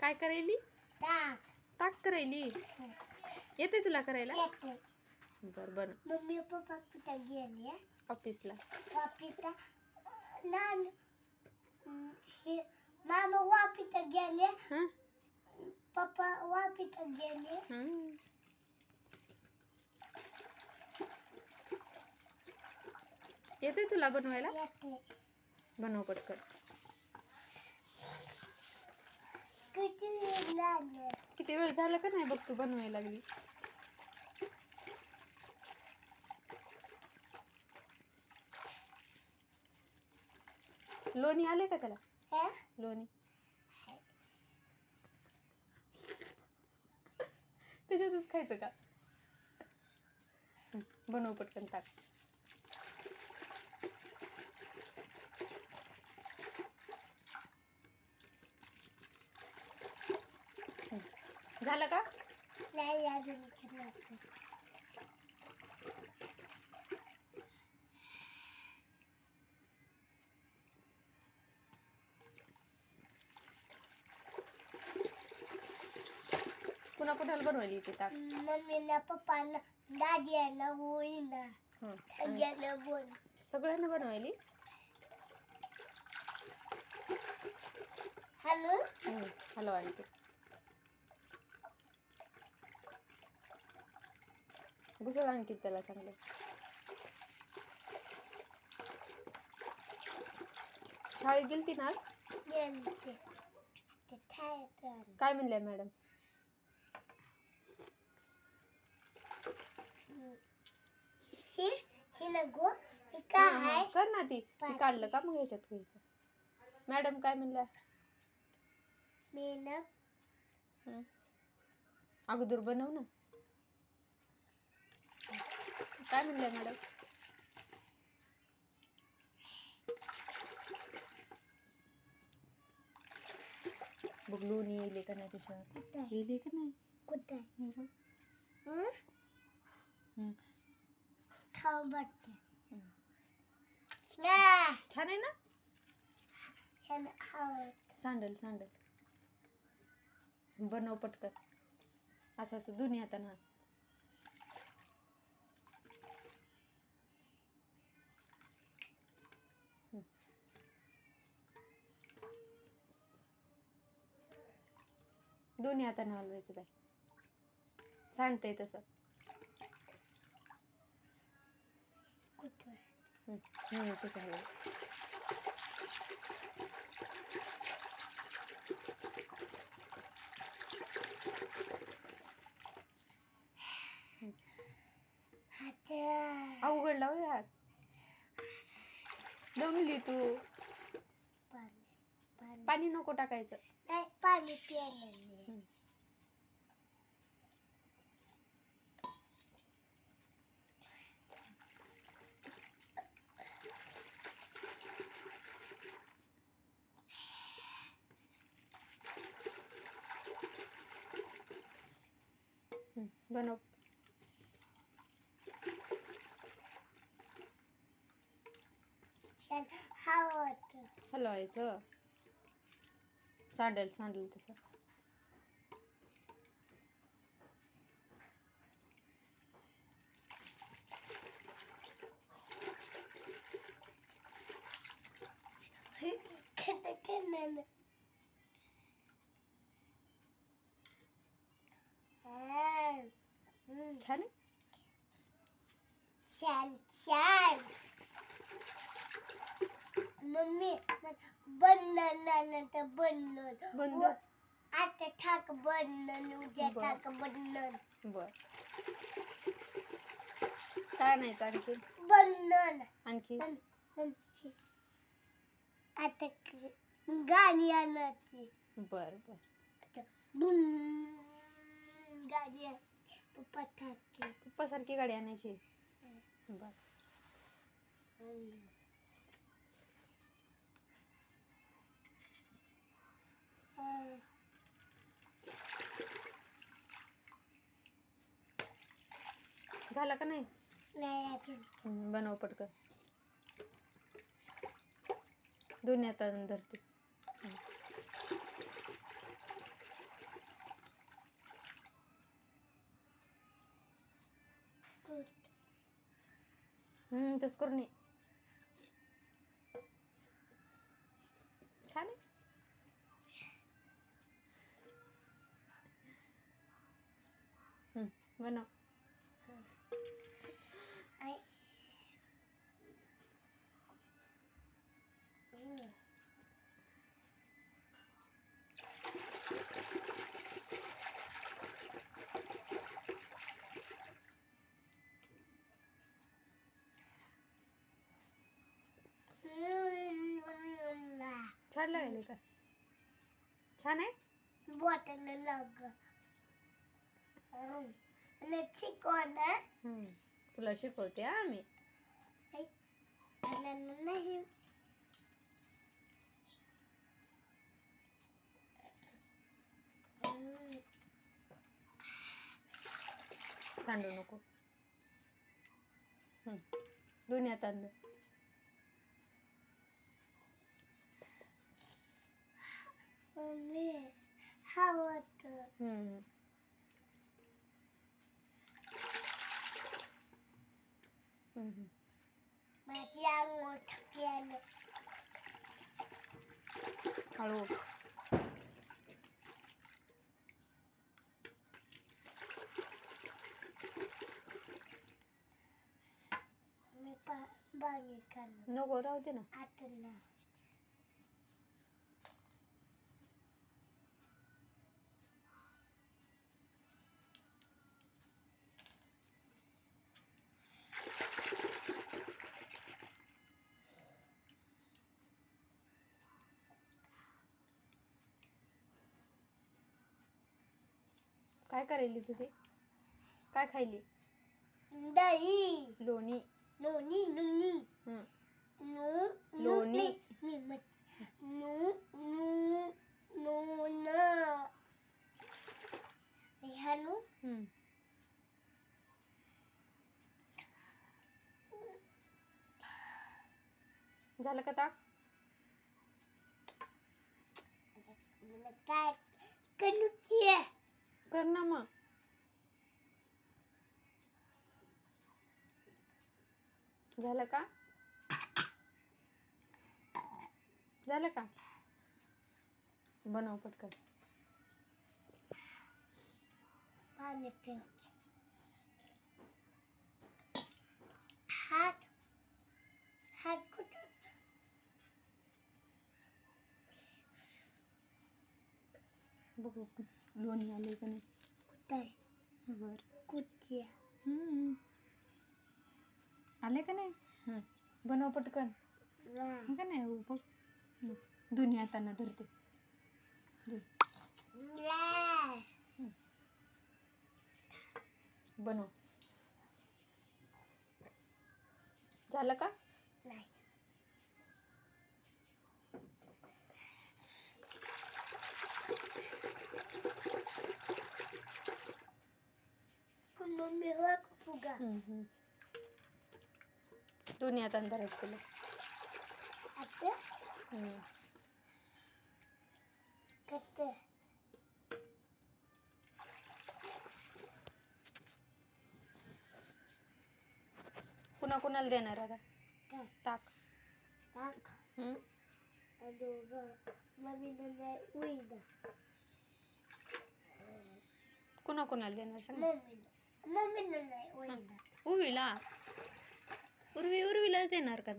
काय करायली ताक करायली येते तुला करायला? बर बन मम्मी पप्पा कुठं गेले ऑफिसला. वापिता नान हे मामा वापिता गेले? पप्पा वापिता गेले. येते तुला बनवायला? बनव पटकन. किती वेळ लागले किती वेळ झाला का नाही बघ तू बनवायला लागली. लोणी आले का त्याला? हे? लोणी. त्याच्यातच खायचं का? बनव पटकन ताक झालं का? नाही अजून पुन्हा कुणाला बनवायला येते ताक? मम्मीला पप्पाला दादीला होईना हं. आणि सगळ्यांना बोल. सगळ्यांना बनवायली? हॅलो? हं, हलवा आणखी घुसळ आणखी त्याला चांगलं. शाळेत गेलती ना आज? काय म्हणल्या मॅडम? कर ना ती. ती काढलं का मग ह्याच्यात घ्यायचं मॅडम काय म्हणल्या? मी ना हं. अगोदर बनव ना. काय म्हणल्या मॅडम बघ लोणी येईल का नाही त्याच्यावर कुठं येईल का नाही कुठं हं, बघ. हं? हं. खाऊ बघते हं. आ! छान आहे ना ह्यानं हवं. सांडल सांडल बनव पटकन असं असं दोन्ही हातानं हाण. दोन्ही हातानं हलवायचं बाय सांडतंय तसं. तसं हलवायचं अवघड लाव यार. दमली तू. पाणी नको टाकायचं. पाणी प्यायला बनव. हलवायचं. सांडल सांडल तसं. Kata kanan. Ah, mm, छान आहे छान छान मम्मी बनन तर बनन बंद आता ठाक बनन उद्या बरं. ठाक बनन बर काय आणायचं आणखी बनन आणखी आता क- गाणी आणायची बर बर. आता बुम गाणी आण- पप्पा ठाके पप्पासारखी गाडी आणायची. बर. हा. झालं का नाही? नाही अजून. बनव पटकन. दोन्ही हातानं धरते. తెచ్చుకోరు నీ छान आहे बनव छान लागले का छान आहे? बोटाने लाग. आणि चिकन हम्म, तुला शिकवते हा मी. नाही. हम्म. सांडू नको. हम्म, दोन्ही हातात धर. मम्मी हवत हम्म. हम्म. माझी अंघोळ थकली आलं हळू मी पा बागी करणार नको राहू दे ना आता ना काय करायली तुझे काय खायली? दही. लोणी. लोणी लोणी. हम्म. नो लोणी. No no no no. न हॅलो. झालं का ताक? काय करूची कर ना मग. झालं का? झालं का? बनव पटकन. पाणी हात कुठं बघू लोणी आले का नाही? कुठं बर कुठे हम्म. आले का नाही. बनव पटकन. का नाही? हो, बघ. दोन्ही हातांना धरते. बनव. झालं का नाही वर फुगा. दोन्ही आता हम्म. कत कुणा कुणाला देणार आता? काय? ताक. टाक हम्म? दोघं मम्मी नाही उईना. कुणा कुणाला देणार सांग. मम्मी नाही उर्वीला? उर्वी उर्वीलाच देणार का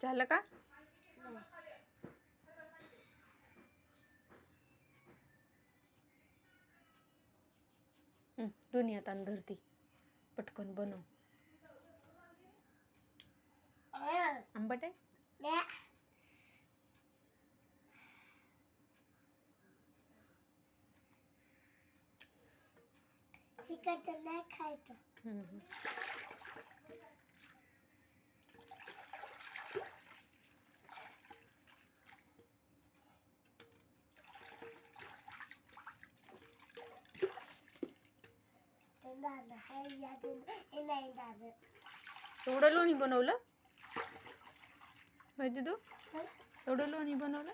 झालं का? दोन्ही हातानं धरती. पटकन बनव. आंबट आहे? खायचं हम्म, हम्म. तर झालं हाय यातून हे नाही झालं एवढं लोणी बनवलं? माहिती तू? एवढं लोणी बनवलं?